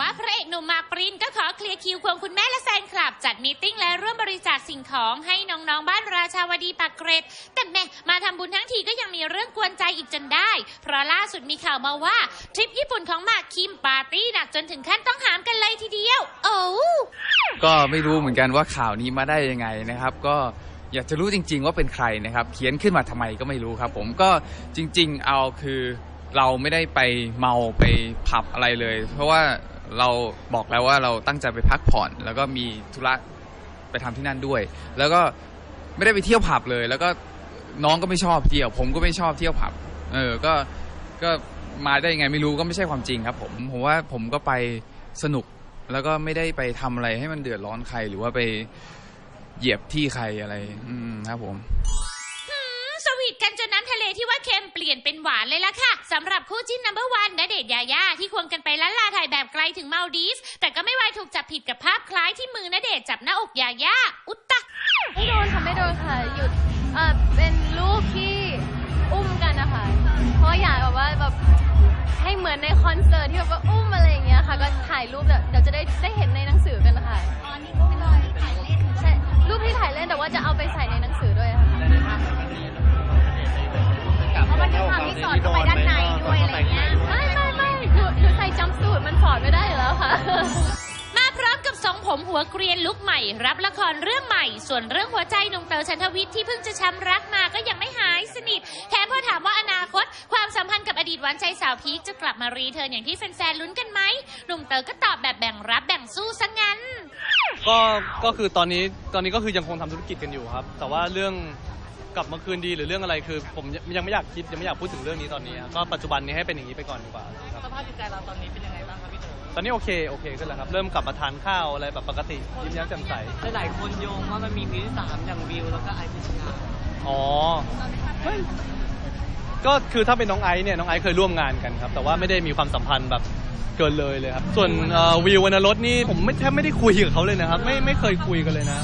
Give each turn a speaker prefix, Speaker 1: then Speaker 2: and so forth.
Speaker 1: ว่าพระเอกหนุ่มมากปรินก็ขอเคลียร์คิวควงคุณแม่และแฟนคลับ จัดมีติ้งและร่วมบริจาคสิ่งของให้น้องๆ บ้านราชาวดีปากเกร็ด แต่แม่มาทำบุญทั้งทีก็ยังมีเรื่องกวนใจอีกจนได้ เพราะล่าสุดมีข่าวมาว่าทริปญี่ปุ่นของหมากคิมปาร์ตี้หนักจนถึงขั้นต้องหามกันเลยทีเดียว โอ้
Speaker 2: ก็ไม่รู้เหมือนกันว่าข่าวนี้มาได้ยังไงนะครับ ก็อยากจะรู้จริง ๆ ว่าเป็นใครนะครับ เขียนขึ้นมาทำไมก็ไม่รู้ครับ ผมก็จริง ๆ เอาคือเราไม่ได้ไปเมาไปผับอะไรเลย เพราะว่า เราบอกแล้วว่าเราตั้งใจไปพักผ่อน แล้วก็มีธุระไปทำที่นั่นด้วย แล้วก็ไม่ได้ไปเที่ยวผับเลย แล้วก็น้องก็ไม่ชอบเที่ยว ผมก็ไม่ชอบเที่ยวผับ เออ ก็ก็มาได้ยังไงไม่รู้ก็ไม่ใช่ความจริงครับผมผมว่าผมก็ไปสนุกแล้วก็ไม่ได้ไปทำอะไรให้มันเดือดร้อนใครหรือว่าไปเหยียบที่ใครอะไร อืมครับผม
Speaker 1: กันจนน้ำทะเลที่ว่าเค็มเปลี่ยนเป็นหวานเลยล่ะค่ะสำหรับคู่จิ้นนัมเบอร์วันณเดชยายาที่ควงกันไปล้านลาถ่ายแบบไกลถึงมาลดีฟส์แต่ก็ไม่ไวถูกจับผิดกับภาพคล้ายที่มือณเดชจับหน้าอกยายาอุตตะ
Speaker 3: ไม่โดนค่ะไม่โดนค่ะหยุดเออเป็นรูปที่อุ้มกันนะคะเพราะอยากแบบว่าแบบให้เหมือนในคอนเสิร์ตที่แบบว่าอุ้มอะไรอย่างเงี้ยค่ะ ก็ถ่ายรูปแบบ ม่ได้อยู่แล้วค่ะ
Speaker 1: มาพร้อมกับทรงผมหัวเกรียนลุกใหม่ รับละครเรื่องใหม่ ส่วนเรื่องหัวใจหนุ่มเต๋อชันทวิทย์ที่เพิ่งจะช้ำรักมาก็ยังไม่หายสนิท แถมพอถามว่าอนาคต ความสัมพันธ์กับอดีตหวานใจสาวพีคจะกลับมารีเทิร์นอย่างที่แฟนๆลุ้นกันไหมหนุ่มเต๋อก็ตอบแบบแบ่งรับแบ่งสู้ซะงั้น
Speaker 4: ก็ ก็คือตอนนี้ ตอนนี้ก็คือยังคงทำธุรกิจกันอยู่ครับ แต่ว่าเรื่องกลับมาคืนดีหรือเรื่องอะไรคือ ผมยังไม่อยากคิดยังไม่อยากพูดถึงเรื่องนี้ตอนนี้ครับก็ปัจจุบันนี้ให้เป็นอย่างนี้ไปก่อนดีกว่าครับ
Speaker 5: สภาพจิตใจเราตอนนี้เป็นยังไงบ้างครับพี่โต
Speaker 4: ตอนนี้โอเคโอเคขึ้นแล้วครับ เริ่มกลับมาทานข้าวอะไรแบบปกติยิ้มแย้มแจ่มใส
Speaker 5: หลายๆคนโยงว่ามันมีมือที่สามอย่างวิวแล้วก็ไอซ์พิชนา
Speaker 4: อ๋อเฮ้ยก็คือถ้าเป็นน้องไอซ์เนี่ยน้องไอซ์เคยร่วมงานกันครับ แต่ว่าไม่ได้มีความสัมพันธ์แบบเกินเลยเลยครับ ส่วนเอ่อวิววรรณรสนี่ผมไม่แทบไม่ได้คุยกับเขาเลยนะครับ ไม่ไม่เคยคุยกันเลยนะ